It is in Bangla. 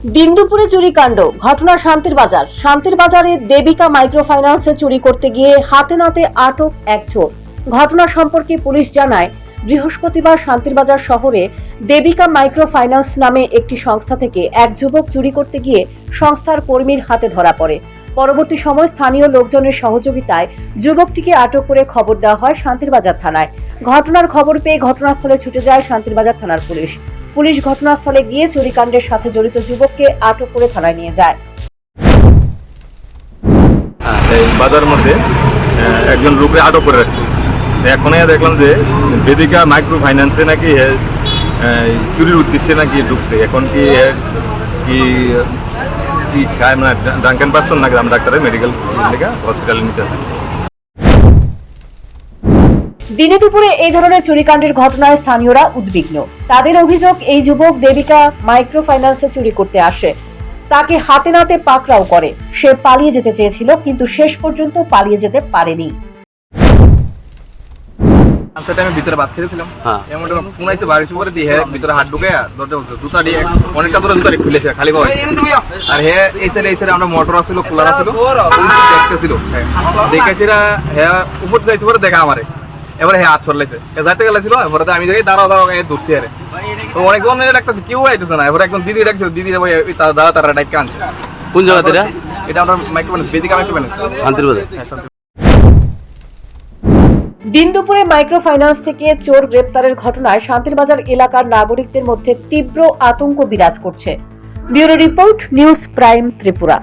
দিনদুপুরে চুরি কাণ্ড, ঘটনা শান্তির বাজার। শান্তির বাজারে দেবিকা মাইক্রো ফাইন্যান্সে চুরি করতে গিয়ে হাতে নাতে আটক এক চোর। ঘটনা সম্পর্কে পুলিশ জানায়, বৃহস্পতিবার শান্তির বাজার শহরে দেবিকা মাইক্রো ফাইন্যান্স নামে একটি সংস্থা থেকে এক যুবক চুরি করতে গিয়ে সংস্থার কর্মীর হাতে ধরা পড়ে। পরবর্তী সময় স্থানীয় লোকজনের সহযোগিতায় যুবকটিকে আটক করে খবর দেওয়া হয় শান্তির বাজার থানায়। ঘটনার খবর পেয়ে ঘটনাস্থলে ছুটে যায় শান্তিরবাজার থানার পুলিশ। পুলিশ ঘটনাস্থলে গিয়ে চুরিকাণ্ডের সাথে জড়িত যুবককে আটক করে থানায় নিয়ে যায় হ্যাঁ, বাজার মধ্যে একজন লোককে আটক করে রাখছে এখন দেখলাম যে বেদিকা মাইক্রো ফাইন্যান্সে নাকি চুরির উদ্দেশ্যে নাকি ঢুকছে এখন কি কি কি খায় মানে ড্রাঙ্কেন পার্সন নাকি আমরা ডাক্তারের মেডিকেল হসপিটালে নিতে আসছি দিনে দুপুরে এই ধরনের চুরিকাণ্ডের ঘটনায় স্থানীয়রা উদ্বিগ্ন। তাদের অভিযোগ এই যুবক দেবিকা মাইক্রো ফাইন্যান্সে চুরি করতে আসে। তাকে হাতে নাতে পাকড়াও করে। সে পালিয়ে যেতে চেয়েছিল কিন্তু শেষ পর্যন্ত পালিয়ে যেতে পারেনি। আমি ভিতরে ভাত খেতেছিলাম। হ্যাঁ। এমন ফোন আইসে বাড়ি করে দিয়ে ভিতরে হাত ঢুকে দরজা জুতা দিয়ে অনেকটা দূরে জুতা খুলেছে খালি আর হ্যাঁ এই সাইডে এই সাইডে আমরা মোটর আসছিল কুলার আসছিল দেখতেছিল। হ্যাঁ। দেখে সেটা হ্যাঁ উপর যাইছে পরে দেখা আমারে। এবারে হ্যাঁ হাত ছড়লাইছে যাইতে গেলেছিল এবারে আমি দেখি দাঁড়াও দাঁড়াও এই দূরছি আরে। তো অনেকজন মিলে ডাকতেছে কেউ আইতেছে না? এবারে একদম দিদি ডাকছিল দিদি ভাই তারা দাদা তারা ডাইকে আনছে। কোন জায়গাতে এটা এটা আমরা মাইক্রোফোন বেদিকা মাইক্রোফোন। শান্তির বাজার হ্যাঁ দিন দুপুরে মাইক্রো ফাইন্যান্স থেকে চোর গ্রেপ্তারের ঘটনায় শান্তিরবাজার এলাকার নাগরিকদের মধ্যে তীব্র আতঙ্ক বিরাজ করছে। Bureau report news prime Tripura.